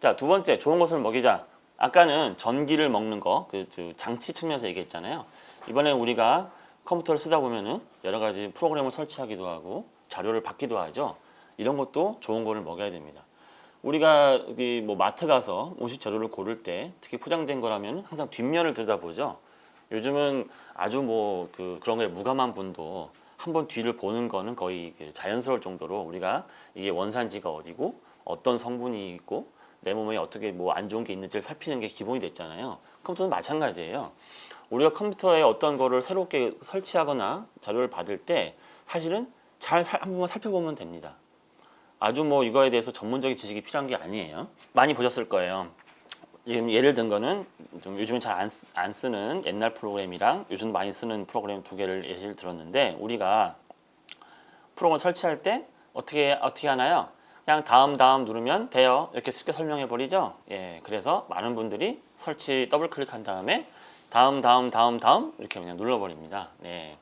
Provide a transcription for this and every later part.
자, 두 번째 좋은 것을 먹이자. 아까는 전기를 먹는 거, 그, 그 장치 측면에서 얘기했잖아요. 이번에 우리가 컴퓨터를 쓰다 보면은 여러 가지 프로그램을 설치하기도 하고 자료를 받기도 하죠. 이런 것도 좋은 거를 먹여야 됩니다. 우리가 어디 뭐 마트 가서 음식 재료를 고를 때 특히 포장된 거라면 항상 뒷면을 들여다보죠. 요즘은 아주 뭐 그 그런 거에 무감한 분도 한번 뒤를 보는 거는 거의 그 자연스러울 정도로 우리가 이게 원산지가 어디고 어떤 성분이 있고 내 몸에 어떻게 뭐 안 좋은 게 있는지를 살피는 게 기본이 됐잖아요. 컴퓨터는 마찬가지예요. 우리가 컴퓨터에 어떤 거를 새롭게 설치하거나 자료를 받을 때 사실은 잘 살- 한 번만 살펴보면 됩니다. 아주 뭐 이거에 대해서 전문적인 지식이 필요한 게 아니에요. 많이 보셨을 거예요. 예를 든 거는 좀 요즘은 잘 안 쓰는 옛날 프로그램이랑 요즘 많이 쓰는 프로그램 두 개를 예시를 들었는데 우리가 프로그램 설치할 때 어떻게 어떻게 하나요? 그냥 다음 다음 누르면 돼요. 이렇게 쉽게 설명해 버리죠. 예, 그래서 많은 분들이 설치 더블 클릭한 다음에 다음 다음 다음 다음 이렇게 그냥 눌러 버립니다. 네.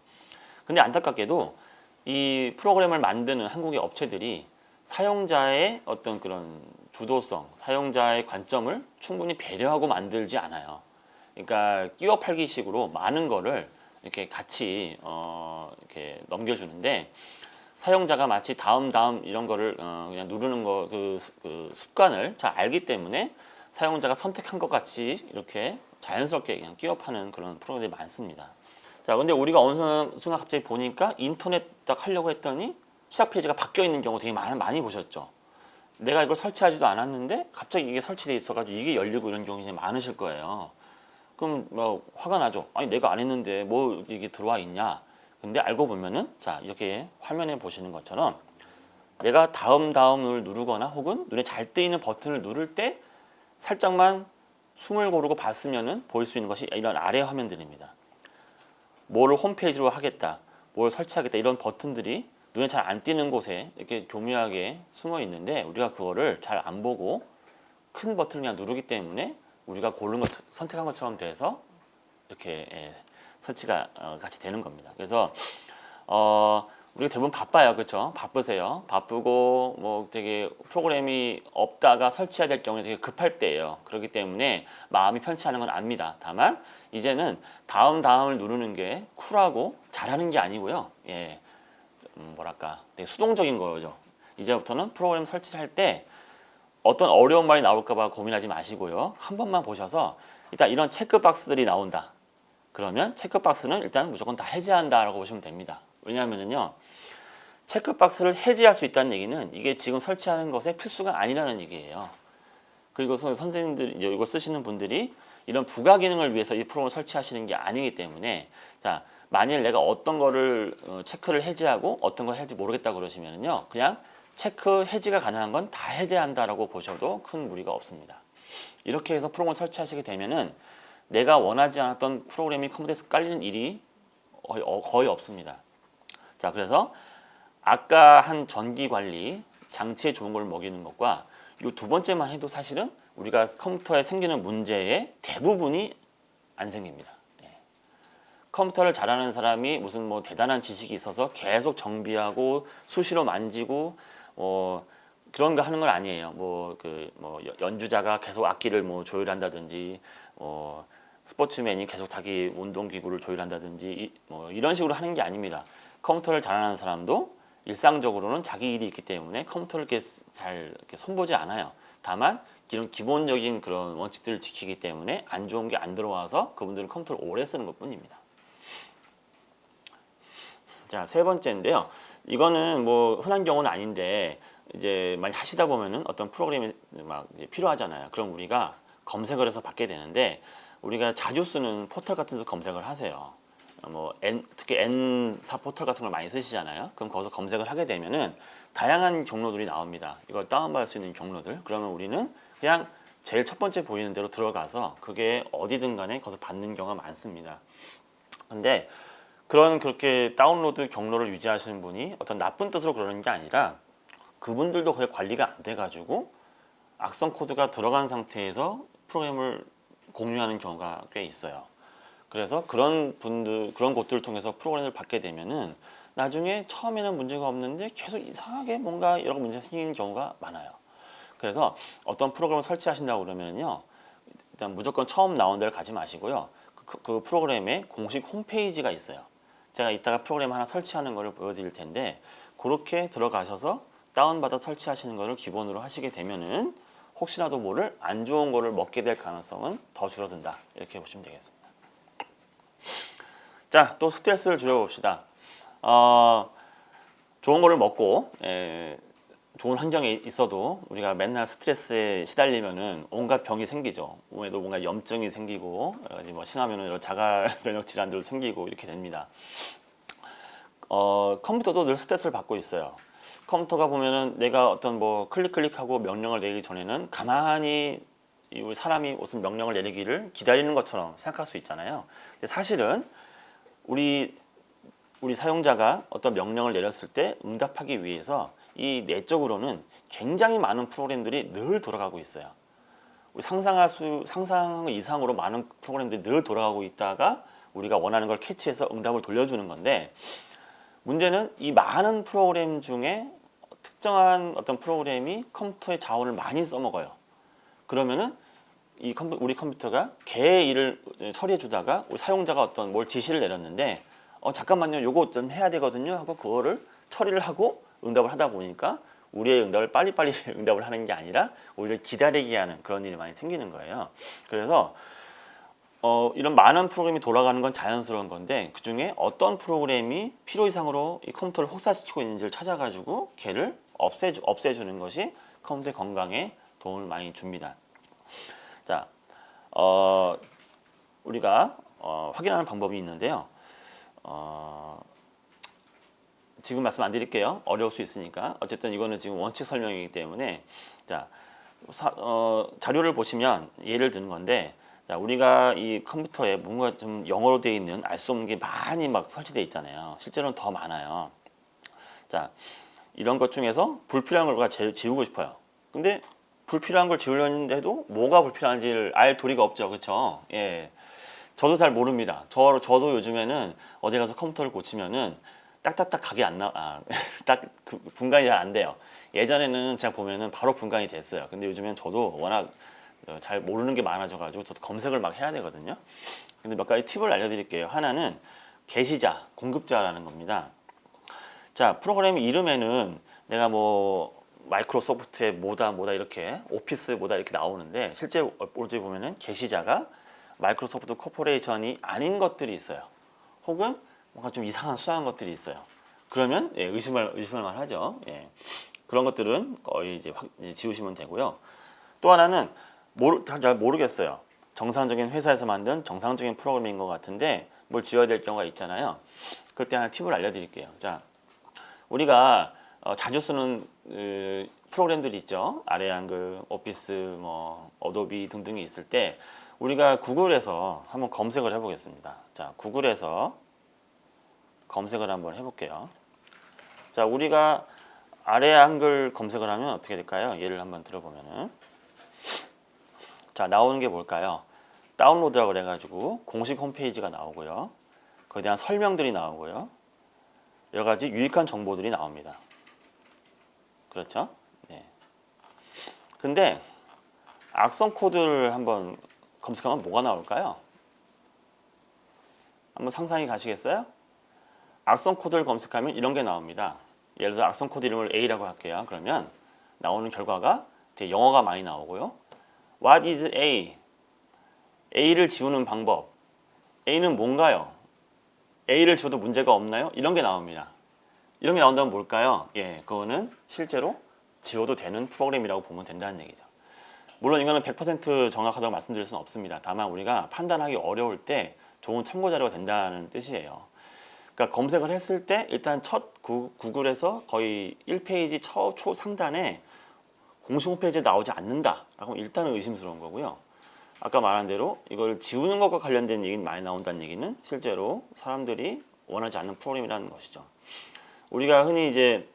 근데 안타깝게도 이 프로그램을 만드는 한국의 업체들이 사용자의 어떤 그런 주도성, 사용자의 관점을 충분히 배려하고 만들지 않아요. 그러니까 끼워 팔기 식으로 많은 거를 이렇게 같이 어, 이렇게 넘겨주는데 사용자가 마치 다음 다음 이런 거를 어, 그냥 누르는 거 그 그 습관을 잘 알기 때문에 사용자가 선택한 것 같이 이렇게 자연스럽게 그냥 끼워 파는 그런 프로그램들이 많습니다. 자, 근데 우리가 어느 순간 갑자기 보니까 인터넷 딱 하려고 했더니 시작 페이지가 바뀌어 있는 경우 되게 많이, 많이 보셨죠. 내가 이걸 설치하지도 않았는데 갑자기 이게 설치돼 있어가지고 이게 열리고 이런 경우가 많으실 거예요. 그럼 뭐 화가 나죠. 아니 내가 안 했는데 뭐 이게 들어와 있냐. 근데 알고 보면은 자 이렇게 화면에 보시는 것처럼 내가 다음 다음을 누르거나 혹은 눈에 잘 뜨이는 버튼을 누를 때 살짝만 숨을 고르고 봤으면은 보일 수 있는 것이 이런 아래 화면들입니다. 뭐를 홈페이지로 하겠다, 뭘 설치하겠다 이런 버튼들이 눈에 잘 안 띄는 곳에 이렇게 교묘하게 숨어 있는데 우리가 그거를 잘 안 보고 큰 버튼을 그냥 누르기 때문에 우리가 고른 것 선택한 것처럼 돼서 이렇게 예, 설치가 어, 같이 되는 겁니다. 그래서 어, 우리가 대부분 바빠요, 그렇죠? 바쁘세요. 바쁘고 뭐 되게 프로그램이 없다가 설치해야 될 경우에 되게 급할 때예요. 그렇기 때문에 마음이 편치 않은 건 압니다. 다만 이제는 다음 다음을 누르는 게 쿨하고 잘하는 게 아니고요. 예, 음, 뭐랄까 되게 수동적인 거죠. 이제부터는 프로그램 설치할 때 어떤 어려운 말이 나올까봐 고민하지 마시고요. 한 번만 보셔서 일단 이런 체크박스들이 나온다. 그러면 체크박스는 일단 무조건 다 해제한다라고 보시면 됩니다. 왜냐하면요. 체크박스를 해제할 수 있다는 얘기는 이게 지금 설치하는 것의 필수가 아니라는 얘기예요. 그리고 선- 선생님들 이거 쓰시는 분들이 이런 부가 기능을 위해서 이 프로그램을 설치하시는 게 아니기 때문에 자 만일 내가 어떤 거를 어, 체크를 해제하고 어떤 걸 해지 모르겠다 그러시면은요 그냥 체크 해지가 가능한 건 다 해제한다라고 보셔도 큰 무리가 없습니다. 이렇게 해서 프로그램을 설치하시게 되면은 내가 원하지 않았던 프로그램이 컴퓨터에서 깔리는 일이 거의, 어, 거의 없습니다. 자 그래서 아까 한 전기 관리 장치에 좋은 걸 먹이는 것과 이 두 번째만 해도 사실은 우리가 컴퓨터에 생기는 문제의 대부분이 안 생깁니다. 예. 컴퓨터를 잘하는 사람이 무슨 뭐 대단한 지식이 있어서 계속 정비하고 수시로 만지고 어 그런 거 하는 건 아니에요. 뭐 그뭐 연주자가 계속 악기를 뭐 조율한다든지 어 스포츠맨이 계속 자기 운동 기구를 조율한다든지 이, 뭐 이런 식으로 하는 게 아닙니다. 컴퓨터를 잘하는 사람도 일상적으로는 자기 일이 있기 때문에 컴퓨터를 이렇게 잘 이렇게 손보지 않아요. 다만 이런 기본적인 그런 원칙들을 지키기 때문에 안 좋은 게 안 들어와서 그분들은 컴퓨터를 오래 쓰는 것 뿐입니다. 자, 세 번째인데요. 이거는 뭐 흔한 경우는 아닌데 이제 많이 하시다 보면은 어떤 프로그램이 막 필요하잖아요. 그럼 우리가 검색을 해서 받게 되는데 우리가 자주 쓰는 포털 같은 데서 검색을 하세요. 뭐 N, 특히 N사 포털 같은 걸 많이 쓰시잖아요. 그럼 거기서 검색을 하게 되면은 다양한 경로들이 나옵니다. 이걸 다운받을 수 있는 경로들. 그러면 우리는 그냥 제일 첫 번째 보이는 대로 들어가서 그게 어디든 간에 거기서 받는 경우가 많습니다. 근데 그런 그렇게 다운로드 경로를 유지하시는 분이 어떤 나쁜 뜻으로 그러는 게 아니라 그분들도 거의 관리가 안 돼가지고 악성 코드가 들어간 상태에서 프로그램을 공유하는 경우가 꽤 있어요. 그래서 그런 분들 그런 곳들을 통해서 프로그램을 받게 되면은 나중에 처음에는 문제가 없는데 계속 이상하게 뭔가 여러 문제가 생기는 경우가 많아요. 그래서 어떤 프로그램을 설치하신다고 그러면요. 일단 무조건 처음 나온 데를 가지 마시고요. 그, 그 프로그램의 공식 홈페이지가 있어요. 제가 이따가 프로그램 하나 설치하는 거를 보여드릴 텐데 그렇게 들어가셔서 다운받아 설치하시는 거를 기본으로 하시게 되면은 혹시라도 모를 안 좋은 거를 먹게 될 가능성은 더 줄어든다 이렇게 보시면 되겠습니다. 자, 또 스트레스를 줄여봅시다. 어, 좋은 거를 먹고 에, 좋은 환경에 있어도 우리가 맨날 스트레스에 시달리면은 온갖 병이 생기죠. 몸에도 뭔가 염증이 생기고 여러 가지 뭐 심하면은 자가 면역 질환도 생기고 이렇게 됩니다. 어, 컴퓨터도 늘 스트레스를 받고 있어요. 컴퓨터가 보면은 내가 어떤 뭐 클릭 클릭하고 명령을 내리기 전에는 가만히 이 사람이 무슨 명령을 내리기를 기다리는 것처럼 생각할 수 있잖아요. 근데 사실은 우리 우리 사용자가 어떤 명령을 내렸을 때 응답하기 위해서 이 내적으로는 굉장히 많은 프로그램들이 늘 돌아가고 있어요. 우리 상상할 수 상상 이상으로 많은 프로그램들이 늘 돌아가고 있다가 우리가 원하는 걸 캐치해서 응답을 돌려주는 건데 문제는 이 많은 프로그램 중에 특정한 어떤 프로그램이 컴퓨터의 자원을 많이 써먹어요. 그러면은 이 컴퓨, 우리 컴퓨터가 개의 일을 처리해 주다가 우리 사용자가 어떤 뭘 지시를 내렸는데 어 잠깐만요 요거 좀 해야 되거든요 하고 그거를 처리를 하고 응답을 하다 보니까 우리의 응답을 빨리빨리 응답을 하는 게 아니라 오히려 기다리게 하는 그런 일이 많이 생기는 거예요. 그래서 어, 이런 많은 프로그램이 돌아가는 건 자연스러운 건데 그 중에 어떤 프로그램이 필요 이상으로 이 컴퓨터를 혹사시키고 있는지를 찾아가지고 걔를 없애주, 없애주는 것이 컴퓨터의 건강에 도움을 많이 줍니다. 자, 어, 우리가 어, 확인하는 방법이 있는데요. 어, 지금 말씀 안 드릴게요. 어려울 수 있으니까. 어쨌든 이거는 지금 원칙 설명이기 때문에 자 사, 어, 자료를 보시면 예를 드는 건데 자 우리가 이 컴퓨터에 뭔가 좀 영어로 되어 있는 알 수 없는 게 많이 막 설치되어 있잖아요. 실제로는 더 많아요. 자 이런 것 중에서 불필요한 걸 제- 지우고 싶어요. 근데 불필요한 걸 지우려는데도 뭐가 불필요한지를 알 도리가 없죠. 그렇죠? 예. 저도 잘 모릅니다. 저, 저도 요즘에는 어디 가서 컴퓨터를 고치면은 딱딱딱 각이 안 나, 아, 딱 그 분간이 잘 안 돼요. 예전에는 제가 보면은 바로 분간이 됐어요. 근데 요즘엔 저도 워낙 어, 잘 모르는 게 많아져가지고 저도 검색을 막 해야 되거든요. 근데 몇 가지 팁을 알려드릴게요. 하나는 게시자, 공급자라는 겁니다. 자, 프로그램 이름에는 내가 뭐 마이크로소프트의 뭐다 뭐다 이렇게 오피스 뭐다 이렇게 나오는데 실제 어찌 보면은 게시자가 마이크로소프트 코퍼레이션이 아닌 것들이 있어요. 혹은 뭔가 좀 이상한 수상한 것들이 있어요. 그러면 예, 의심을 의심할 만 하죠. 예. 그런 것들은 거의 이제 지우시면 되고요. 또 하나는 모르, 잘, 잘 모르겠어요. 정상적인 회사에서 만든 정상적인 프로그램인 것 같은데 뭘 지워야 될 경우가 있잖아요. 그럴 때 하나 팁을 알려드릴게요. 자, 우리가 어, 자주 쓰는 그, 프로그램들이 있죠. 아래 한글, 오피스, 뭐 어도비 등등이 있을 때 우리가 구글에서 한번 검색을 해보겠습니다. 자, 구글에서 검색을 한번 해볼게요. 자, 우리가 아래 한글 검색을 하면 어떻게 될까요? 예를 한번 들어보면은 자 나오는 게 뭘까요? 다운로드라고 그래가지고 공식 홈페이지가 나오고요. 거기에 대한 설명들이 나오고요. 여러 가지 유익한 정보들이 나옵니다. 그렇죠? 네. 근데 악성 코드를 한번 검색하면 뭐가 나올까요? 한번 상상이 가시겠어요? 악성 코드를 검색하면 이런 게 나옵니다. 예를 들어 악성 코드 이름을 A라고 할게요. 그러면 나오는 결과가 되게 영어가 많이 나오고요. What is A? A를 지우는 방법. A는 뭔가요? A를 지워도 문제가 없나요? 이런 게 나옵니다. 이런 게 나온다면 뭘까요? 예, 그거는 실제로 지워도 되는 프로그램이라고 보면 된다는 얘기죠. 물론 이거는 100% 정확하다고 말씀드릴 수는 없습니다. 다만 우리가 판단하기 어려울 때 좋은 참고 자료가 된다는 뜻이에요. 그러니까 검색을 했을 때 일단 첫 구, 구글에서 거의 1페이지 초, 초 상단에 공식 홈페이지에 나오지 않는다. 라고 일단은 의심스러운 거고요. 아까 말한 대로 이걸 지우는 것과 관련된 얘기는 많이 나온다는 얘기는 실제로 사람들이 원하지 않는 프로그램이라는 것이죠. 우리가 흔히 이제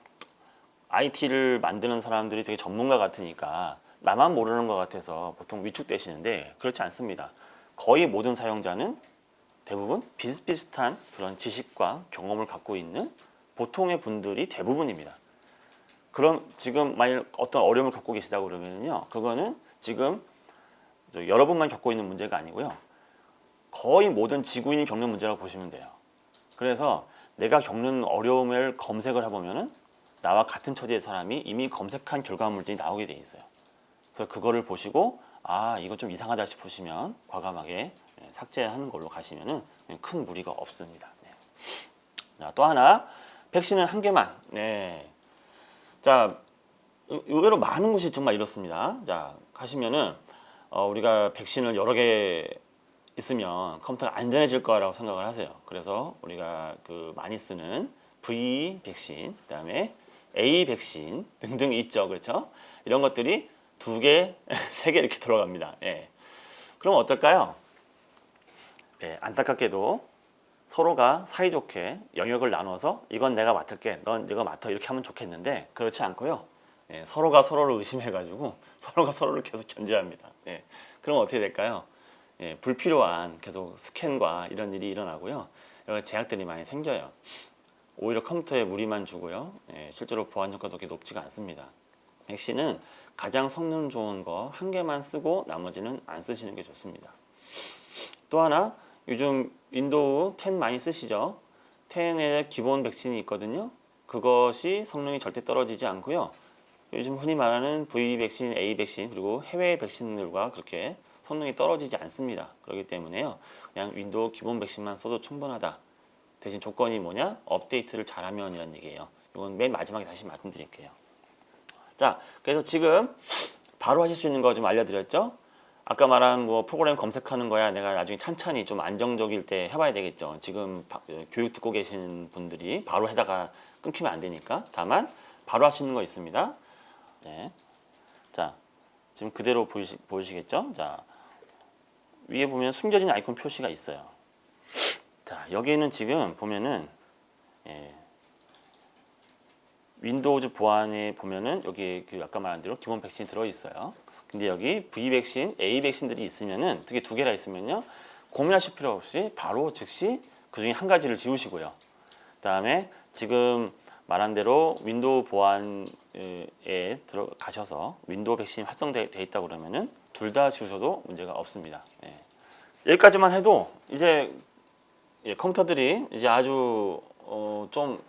IT를 만드는 사람들이 되게 전문가 같으니까 나만 모르는 것 같아서 보통 위축되시는데 그렇지 않습니다. 거의 모든 사용자는 대부분 비슷비슷한 그런 지식과 경험을 갖고 있는 보통의 분들이 대부분입니다. 그럼 지금 만약 어떤 어려움을 겪고 계시다고 그러면요. 그거는 지금 저 여러분만 겪고 있는 문제가 아니고요. 거의 모든 지구인이 겪는 문제라고 보시면 돼요. 그래서 내가 겪는 어려움을 검색을 해보면은 나와 같은 처지의 사람이 이미 검색한 결과물들이 나오게 돼 있어요. 그래서 그거를 보시고 아 이거 좀 이상하다 싶으시면 과감하게 예, 삭제하는 걸로 가시면은 큰 무리가 없습니다. 네. 자, 또 하나 백신은 한 개만. 네. 자 의- 의외로 많은 곳이 정말 이렇습니다. 자 가시면은 어, 우리가 백신을 여러 개 있으면 컴퓨터가 안전해질 거라고 생각을 하세요. 그래서 우리가 그 많이 쓰는 V 백신, 그다음에 A 백신 등등 있죠, 그렇죠? 이런 것들이 두 개, 세 개 이렇게 들어갑니다. 예. 그럼 어떨까요? 예, 안타깝게도 서로가 사이좋게 영역을 나눠서 이건 내가 맡을게, 넌 이거 맡아 이렇게 하면 좋겠는데 그렇지 않고요. 예, 서로가 서로를 의심해가지고 서로가 서로를 계속 견제합니다. 예, 그럼 어떻게 될까요? 예, 불필요한 계속 스캔과 이런 일이 일어나고요. 제약들이 많이 생겨요. 오히려 컴퓨터에 무리만 주고요. 예, 실제로 보안 효과도 그렇게 높지가 않습니다. 백신은 가장 성능 좋은 거 한 개만 쓰고 나머지는 안 쓰시는 게 좋습니다. 또 하나 요즘 윈도우 10 많이 쓰시죠? 10에 기본 백신이 있거든요. 그것이 성능이 절대 떨어지지 않고요. 요즘 흔히 말하는 V 백신, A 백신 그리고 해외 백신들과 그렇게 성능이 떨어지지 않습니다. 그렇기 때문에요. 그냥 윈도우 기본 백신만 써도 충분하다. 대신 조건이 뭐냐? 업데이트를 잘하면이란 얘기예요. 이건 맨 마지막에 다시 말씀드릴게요. 자, 그래서 지금 바로 하실 수 있는 거 좀 알려드렸죠? 아까 말한 뭐 프로그램 검색하는 거야 내가 나중에 찬찬히 좀 안정적일 때 해봐야 되겠죠. 지금 바- 어, 교육 듣고 계신 분들이 바로 해다가 끊기면 안 되니까. 다만 바로 할 수 있는 거 있습니다. 네. 자, 지금 그대로 보이시, 보이시겠죠? 자, 위에 보면 숨겨진 아이콘 표시가 있어요. 자, 여기는 지금 보면은 예, 윈도우즈 보안에 보면은 여기 그 아까 말한 대로 기본 백신이 들어 있어요. 근데 여기 V 백신, A 백신들이 있으면은 어떻게 두 개나 있으면요. 고민하실 필요 없이 바로 즉시 그 중에 한 가지를 지우시고요. 그다음에 지금 말한 대로 윈도우 보안에 들어가셔서 윈도우 백신이 활성돼 돼 있다 그러면은 둘 다 지우셔도 문제가 없습니다. 예. 여기까지만 해도 이제 예, 컴퓨터들이 이제 아주 어, 좀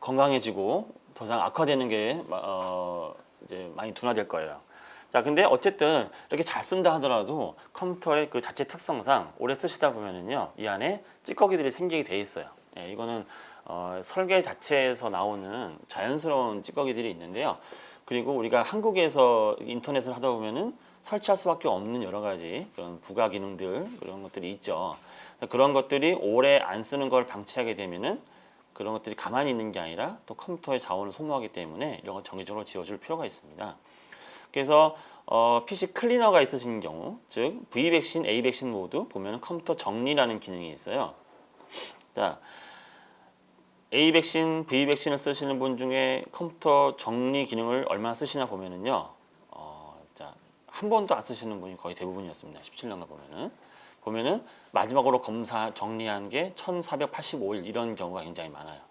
건강해지고 더 이상 악화되는 게 어, 이제 많이 둔화될 거예요. 자, 근데 어쨌든 이렇게 잘 쓴다 하더라도 컴퓨터의 그 자체 특성상 오래 쓰시다 보면은요 이 안에 찌꺼기들이 생기게 돼 있어요. 예, 이거는 어, 설계 자체에서 나오는 자연스러운 찌꺼기들이 있는데요. 그리고 우리가 한국에서 인터넷을 하다 보면은 설치할 수밖에 없는 여러 가지 그런 부가 기능들 그런 것들이 있죠. 그런 것들이 오래 안 쓰는 걸 방치하게 되면은 그런 것들이 가만히 있는 게 아니라 또 컴퓨터의 자원을 소모하기 때문에 이런 거 정기적으로 지워줄 필요가 있습니다. 그래서 어, PC 클리너가 있으신 경우, 즉 V 백신, A 백신 모두 보면 컴퓨터 정리라는 기능이 있어요. 자, A 백신, V 백신을 쓰시는 분 중에 컴퓨터 정리 기능을 얼마나 쓰시나 보면은요, 어, 자, 한 번도 안 쓰시는 분이 거의 대부분이었습니다. 17년간 보면은. 보면은 마지막으로 검사 정리한 게 1485일 이런 경우가 굉장히 많아요.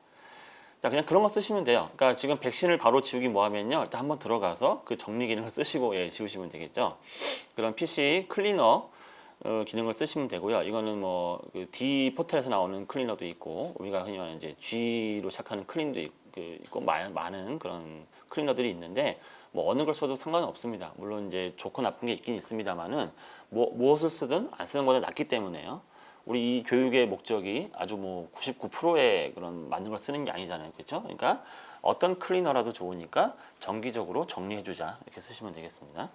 자, 그냥 그런 거 쓰시면 돼요. 그러니까 지금 백신을 바로 지우기 뭐 하면요. 일단 한번 들어가서 그 정리 기능을 쓰시고 예, 지우시면 되겠죠. 그런 PC 클리너 어, 기능을 쓰시면 되고요. 이거는 뭐 그 D 포털에서 나오는 클리너도 있고 우리가 흔히 말하는 이제 G로 시작하는 클린도 있- 그 있고 마- 많은 그런 클리너들이 있는데 뭐 어느 걸 써도 상관은 없습니다. 물론 이제 좋고 나쁜 게 있긴 있습니다만은 뭐, 무엇을 쓰든 안 쓰는 것보다 낫기 때문에요. 우리 이 교육의 목적이 아주 뭐 99%의 그런 맞는 걸 쓰는 게 아니잖아요. 그렇죠? 그러니까 어떤 클리너라도 좋으니까 정기적으로 정리해 주자. 이렇게 쓰시면 되겠습니다.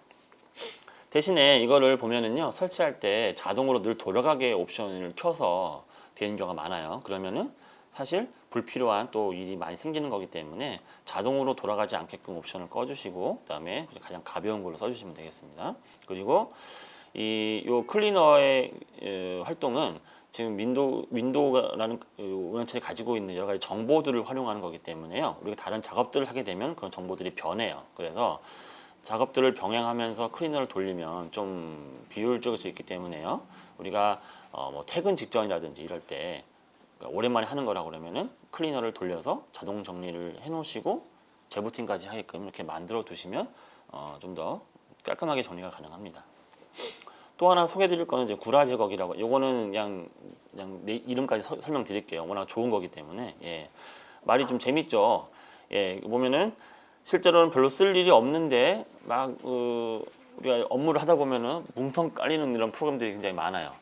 대신에 이거를 보면은요. 설치할 때 자동으로 늘 돌아가게 옵션을 켜서 되는 경우가 많아요. 그러면은 사실 불필요한 또 일이 많이 생기는 거기 때문에 자동으로 돌아가지 않게끔 옵션을 꺼주시고 그다음에 가장 가벼운 걸로 써주시면 되겠습니다. 그리고 이 요 클리너의 에, 활동은 지금 윈도우 윈도우라는 그 운영체를 가지고 있는 여러 가지 정보들을 활용하는 거기 때문에요. 우리가 다른 작업들을 하게 되면 그런 정보들이 변해요. 그래서 작업들을 병행하면서 클리너를 돌리면 좀 비효율적일 수 있기 때문에요. 우리가 어, 뭐 퇴근 직전이라든지 이럴 때 그러니까 오랜만에 하는 거라 그러면은 클리너를 돌려서 자동 정리를 해놓으시고 재부팅까지 하게끔 이렇게 만들어 두시면 어, 좀 더 깔끔하게 정리가 가능합니다. 또 하나 소개드릴 거는 이제 구라 제 거기라고. 요거는 그냥 그냥 내 이름까지 서- 설명드릴게요. 워낙 좋은 거기 때문에 예. 말이 좀 재밌죠. 예, 보면은 실제로는 별로 쓸 일이 없는데 막 그, 우리가 업무를 하다 보면은 뭉텅 깔리는 이런 프로그램들이 굉장히 많아요.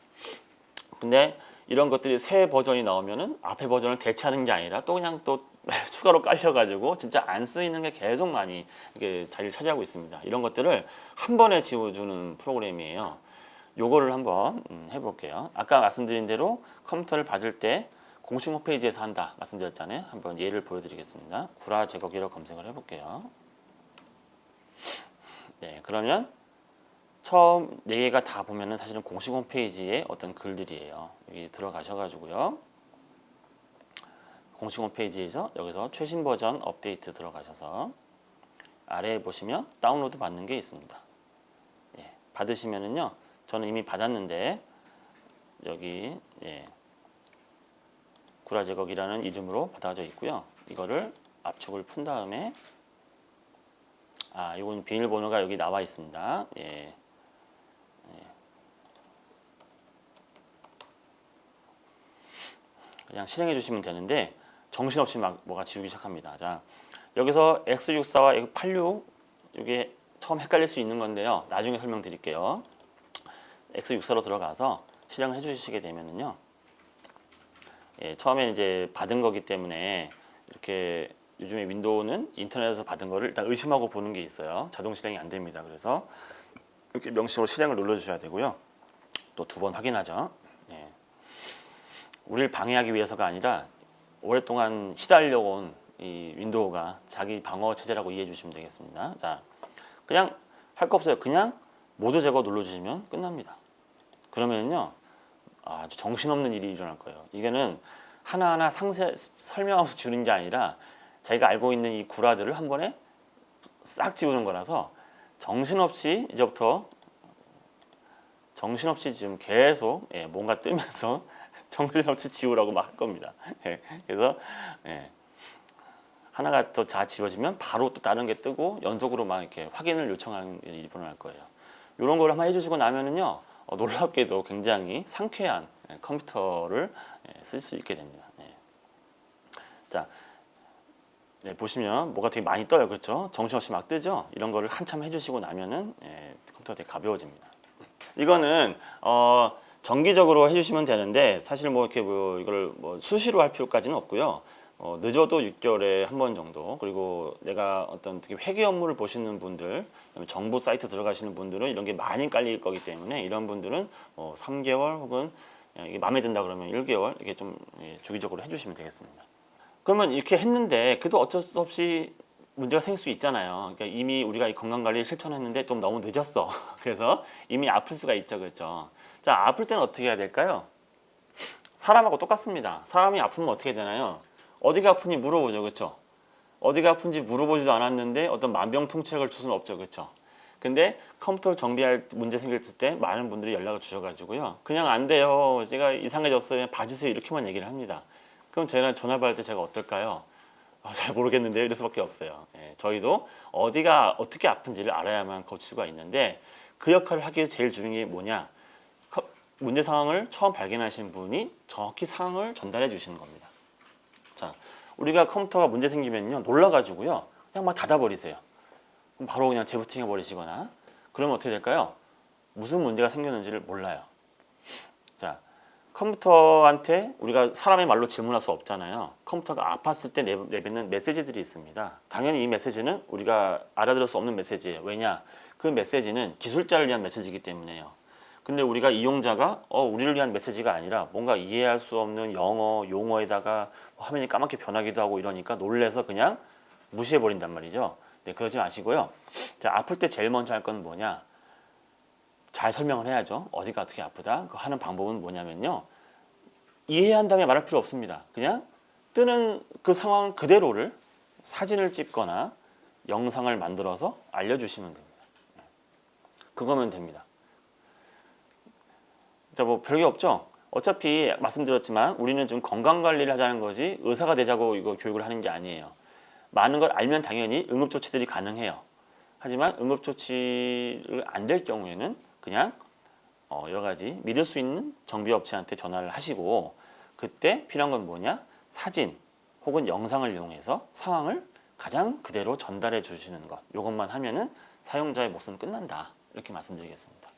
근데 이런 것들이 새 버전이 나오면은 앞에 버전을 대체하는 게 아니라 또 그냥 또 추가로 깔려가지고 진짜 안 쓰이는 게 계속 많이 이게 자리를 차지하고 있습니다. 이런 것들을 한 번에 지워주는 프로그램이에요. 요거를 한번 음, 해볼게요. 아까 말씀드린 대로 컴퓨터를 받을 때 공식 홈페이지에서 한다 말씀드렸잖아요. 한번 예를 보여드리겠습니다. 구라 제거기로 검색을 해볼게요. 네, 그러면 처음 네 개가 다 보면은 사실은 공식 홈페이지의 어떤 글들이에요. 여기 들어가셔가지고요. 공식 홈페이지에서 여기서 최신 버전 업데이트 들어가셔서 아래에 보시면 다운로드 받는 게 있습니다. 예, 받으시면은요, 저는 이미 받았는데 여기 예, 구라 제거기라는 이름으로 받아져 있고요. 이거를 압축을 푼 다음에 아, 이건 비밀번호가 여기 나와 있습니다. 예. 그냥 실행해 주시면 되는데 정신없이 막 뭐가 지우기 시작합니다. 자 여기서 X64와 86 이게 처음 헷갈릴 수 있는 건데요. 나중에 설명드릴게요. X64로 들어가서 실행을 해주시게 되면은요. 예, 처음에 이제 받은 거기 때문에 이렇게 요즘에 윈도우는 인터넷에서 받은 거를 일단 의심하고 보는 게 있어요. 자동 실행이 안 됩니다. 그래서 이렇게 명시적으로 실행을 눌러주셔야 되고요. 또 두 번 확인하죠. 예. 우리를 방해하기 위해서가 아니라 오랫동안 시달려고 온이 윈도우가 자기 방어 체제라고 이해해 주시면 되겠습니다. 자, 그냥 할 거 없어요. 그냥 모두 제거 눌러주시면 끝납니다. 그러면요 아주 정신없는 일이 일어날 거예요. 이게는 하나하나 상세 설명하면서 주는 게 아니라 자기가 알고 있는 이 구라들을 한 번에 싹 지우는 거라서 정신없이 이제부터 정신없이 지금 계속 예, 뭔가 뜨면서 정신없이 지우라고 막 할 겁니다. 예, 그래서 예, 하나가 또다 지워지면 바로 또 다른 게 뜨고 연속으로 막 이렇게 확인을 요청하는 일이 일어날 거예요. 이런 걸 한번 해주시고 나면은요 어, 놀랍게도 굉장히 상쾌한 예, 컴퓨터를 예, 쓸수 있게 됩니다. 예. 자, 네, 보시면 뭐가 되게 많이 떠요, 그렇죠? 정신없이 막 뜨죠. 이런 거를 한참 해주시고 나면은 예, 컴퓨터가 되게 가벼워집니다. 이거는 어, 정기적으로 해주시면 되는데 사실 뭐 이렇게 뭐 이걸 뭐 수시로 할 필요까지는 없고요. 어, 늦어도 6개월에 한 번 정도 그리고 내가 어떤 특히 회계 업무를 보시는 분들 그다음에 정부 사이트 들어가시는 분들은 이런 게 많이 깔릴 거기 때문에 이런 분들은 뭐 3개월 혹은 예, 이게 마음에 든다 그러면 1개월 이렇게 좀 예, 주기적으로 해주시면 되겠습니다. 그러면 이렇게 했는데 그래도 어쩔 수 없이 문제가 생길 수 있잖아요. 그러니까 이미 우리가 이 건강 관리를 실천했는데 좀 너무 늦었어. 그래서 이미 아플 수가 있죠, 그렇죠? 자, 아플 때는 어떻게 해야 될까요? 사람하고 똑같습니다. 사람이 아프면 어떻게 되나요? 어디가 아프니 물어보죠, 그렇죠? 어디가 아픈지 물어보지도 않았는데 어떤 만병통치약을 줄 수는 없죠, 그렇죠? 근데 컴퓨터 정비할 문제 생겼을 때 많은 분들이 연락을 주셔가지고요. 그냥 안 돼요. 제가 이상해졌어요. 봐주세요. 이렇게만 얘기를 합니다. 그럼 제가 전화 받을 때 제가 어떨까요? 아, 잘 모르겠는데요. 이럴 수밖에 없어요. 예, 저희도 어디가 어떻게 아픈지를 알아야만 고칠 수가 있는데 그 역할을 하기 위해 제일 중요한 게 뭐냐? 커- 문제 상황을 처음 발견하신 분이 정확히 상황을 전달해 주시는 겁니다. 자, 우리가 컴퓨터가 문제 생기면요 놀라가지고요 그냥 막 닫아버리세요. 그럼 바로 그냥 재부팅해 버리시거나 그러면 어떻게 될까요? 무슨 문제가 생겼는지를 몰라요. 자, 컴퓨터한테 우리가 사람의 말로 질문할 수 없잖아요. 컴퓨터가 아팠을 때 내- 내뱉는 메시지들이 있습니다. 당연히 이 메시지는 우리가 알아들을 수 없는 메시지예요. 왜냐? 그 메시지는 기술자를 위한 메시지이기 때문에요. 근데 우리가 이용자가 어 우리를 위한 메시지가 아니라 뭔가 이해할 수 없는 영어 용어에다가 화면이 까맣게 변하기도 하고 이러니까 놀래서 그냥 무시해 버린단 말이죠. 네, 그러지 마시고요. 자, 아플 때 제일 먼저 할 건 뭐냐? 잘 설명을 해야죠. 어디가 어떻게 아프다. 그 하는 방법은 뭐냐면요. 이해한 다음에 말할 필요 없습니다. 그냥 뜨는 그 상황 그대로를 사진을 찍거나 영상을 만들어서 알려주시면 됩니다. 그거면 됩니다. 자, 뭐 별게 없죠. 어차피 말씀드렸지만 우리는 좀 건강 관리를 하자는 거지 의사가 되자고 이거 교육을 하는 게 아니에요. 많은 걸 알면 당연히 응급 조치들이 가능해요. 하지만 응급 조치를 안 될 경우에는 그냥 어, 여러 가지 믿을 수 있는 정비 업체한테 전화를 하시고 그때 필요한 건 뭐냐? 사진 혹은 영상을 이용해서 상황을 가장 그대로 전달해 주시는 것. 이것만 하면은 사용자의 몫은 끝난다. 이렇게 말씀드리겠습니다.